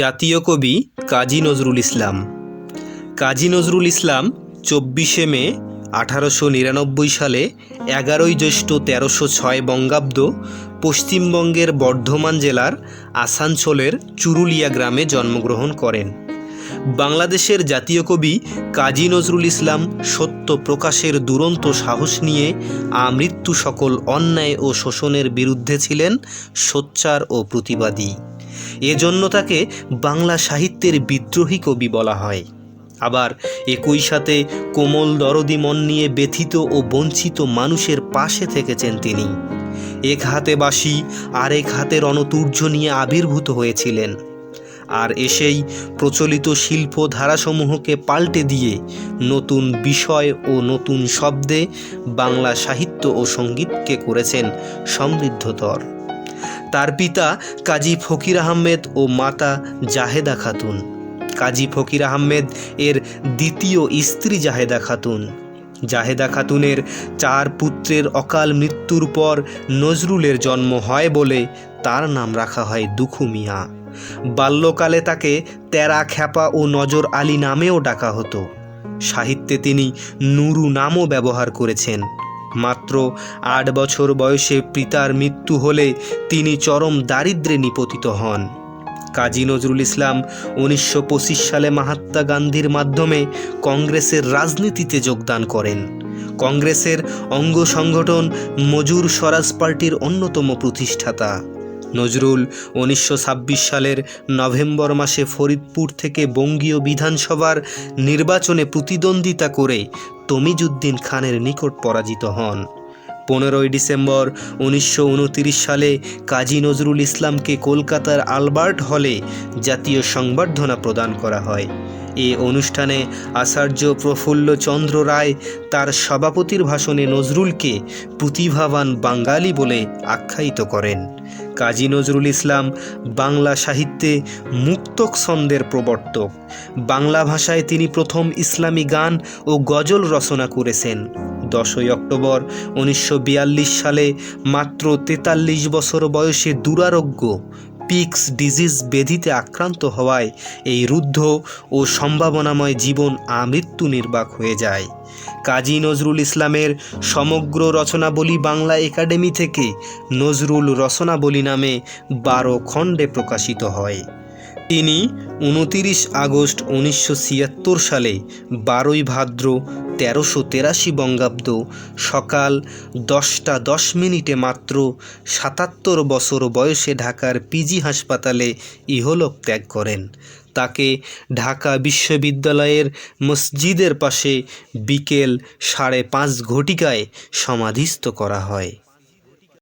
জাতীয় কবি কাজী নজরুল ইসলাম। কাজী নজরুল ইসলাম চব্বিশে মে আঠারোশো নিরানব্বই সালে এগারোই জ্যৈষ্ঠ তেরোশো ছয় বঙ্গাব্দ পশ্চিমবঙ্গের বর্ধমান জেলার আসানসোলের চুরুলিয়া গ্রামে জন্মগ্রহণ করেন। বাংলাদেশের জাতীয় কবি কাজী নজরুল ইসলাম সত্য প্রকাশের দুরন্ত সাহস নিয়ে আমৃত্যু সকল অন্যায় ও শোষণের বিরুদ্ধে ছিলেন সোচ্চার ও প্রতিবাদী। এজন্য তাকে বাংলা সাহিত্যের বিদ্রোহী কবি বলা হয়। আবার একই সাথে কোমল দরদি মন নিয়ে ব্যথিত ও বঞ্চিত মানুষের পাশে থেকেছেন তিনি। এক হাতে বাঁশি আর এক হাতে রণতুর্য নিয়ে আবির্ভূত হয়েছিলেন। আর এসেই প্রচলিত শিল্প ধারাসমূহকে পাল্টে দিয়ে নতুন বিষয় ও নতুন শব্দে বাংলা সাহিত্য ও সঙ্গীতকে করেছেন সমৃদ্ধতর। তার পিতা কাজী ফকির আহমেদ ও মাতা জাহেদা খাতুন। কাজী ফকির আহমেদ এর দ্বিতীয় স্ত্রী জাহেদা খাতুন। জাহেদা খাতুনের চার পুত্রের অকাল মৃত্যুর পর নজরুলের জন্ম হয় বলে তার নাম রাখা হয় দুখু মিয়া বাল্যকালে তাকে তেরা খ্যাপা ও নজর আলী নামেও ডাকা হতো। সাহিত্যে তিনি নুরু নামও ব্যবহার করেছেন। মাত্র আট বছর বয়সে পিতার মৃত্যু হলে তিনি চরম দারিদ্রে নিপতিত হন। কাজী নজরুল ইসলাম উনিশশো পঁচিশ সালে মহাত্মা গান্ধীর মাধ্যমে কংগ্রেসের রাজনীতিতে যোগদান করেন। কংগ্রেসের অঙ্গ সংগঠন মজুর স্বরাজ পার্টির অন্যতম প্রতিষ্ঠাতা। নজরুল উনিশশো ছাব্বিশ সালের নভেম্বর মাসে ফরিদপুর থেকে বঙ্গীয় বিধানসভার নির্বাচনে প্রতিদ্বন্দ্বিতা করে তমিজুদ্দিন খানের নিকট পরাজিত হন। পনেরোই ডিসেম্বর উনিশশো উনত্রিশ সালে কাজী নজরুল ইসলামকে কলকাতার আলবার্ট হলে জাতীয় সংবর্ধনা প্রদান করা হয়। এ অনুষ্ঠানে আচার্য প্রফুল্ল চন্দ্র রায় তার সভাপতির ভাষণে নজরুলকে প্রতিভাবান বাঙালি বলে আখ্যায়িত করেন। কাজী নজরুল ইসলাম বাংলা সাহিত্যে মুক্তক ছন্দের প্রবর্তক। বাংলা ভাষায় তিনি প্রথম ইসলামী গান ও গজল রচনা করেছেন। দশই অক্টোবর উনিশশো বিয়াল্লিশ সালে মাত্র তেতাল্লিশ বছর বয়সে দুরারোগ্য পিক্স ডিজিজ ব্যাধিতে আক্রান্ত হওয়ায় এই রুদ্ধ ও সম্ভাবনাময় জীবন আমৃত্যু নির্বাক হয়ে যায়। কাজী নজরুল ইসলামের সমগ্র রচনাবলী বাংলা একাডেমি থেকে নজরুল রচনাবলী নামে বারো খণ্ডে প্রকাশিত হয়। তিনি উনতিরিশ আগস্ট উনিশশো ছিয়াত্তর সালে বারোই ভাদ্র তেরোশো তেরাশি বঙ্গাব্দ সকাল দশটা দশ মিনিটে মাত্র সাতাত্তর বছর বয়সে ঢাকার পিজি হাসপাতালে ইহলোক ত্যাগ করেন। তাকে ঢাকা বিশ্ববিদ্যালয়ের মসজিদের পাশে বিকেল সাড়ে পাঁচ ঘটিকায় সমাধিস্থ করা হয়।